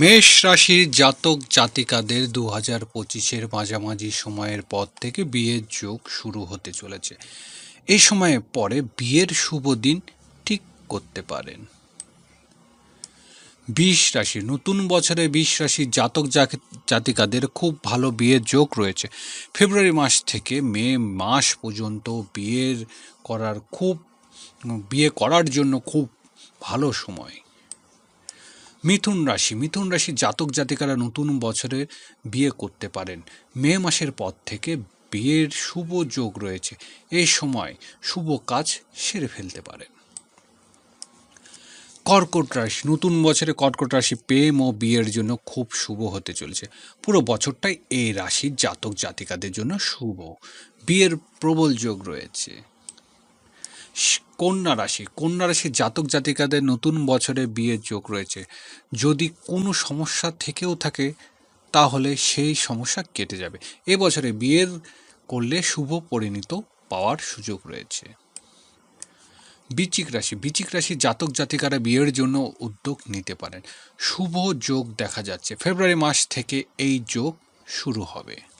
মেষ রাশির জাতক জাতিকাদের দু হাজার পঁচিশের মাঝামাঝি সময়ের পর থেকে বিয়ের যোগ শুরু হতে চলেছে। এই সময়ে পরে বিয়ের শুভ দিন ঠিক করতে পারেন। বিষ রাশি, নতুন বছরে বিষ রাশির জাতক জাতিকাদের খুব ভালো বিয়ের যোগ রয়েছে। ফেব্রুয়ারি মাস থেকে মে মাস পর্যন্ত বিয়ের করার খুব, বিয়ে করার জন্য খুব ভালো সময়। মিথুন রাশি। মিথুন রাশি জাতক জাতিকারা নতুন বছরে বিয়ে করতে পারেন। মে মাসের পর থেকে বিয়ের শুভ যোগ রয়েছে। এই সময় শুভ কাজ সেরে ফেলতে পারেন। কর্কট রাশি। নতুন বছরে কর্কট রাশি প্রেম ও বিয়ের জন্য খুব শুভ হতে চলেছে। পুরো বছরটাই এই রাশির জাতক জাতিকাদের জন্য শুভ। বিয়ের প্রবল যোগ রয়েছে। কন্যা রাশি, কন্যা রাশির জাতক জাতিকাদের নতুন বছরে বিয়ের যোগ রয়েছে। যদি কোনো সমস্যা থেকেও থাকে, তাহলে সেই সমস্যা কেটে যাবে। এবছরে বিয়ের করলে শুভ পরিণত পাওয়ার সুযোগ রয়েছে। বৃশ্চিক রাশি বৃশ্চিক রাশির জাতক জাতিকারা বিয়ের জন্য উদ্যোগ নিতে পারেন। শুভ যোগ দেখা যাচ্ছে। ফেব্রুয়ারি মাস থেকে এই যোগ শুরু হবে।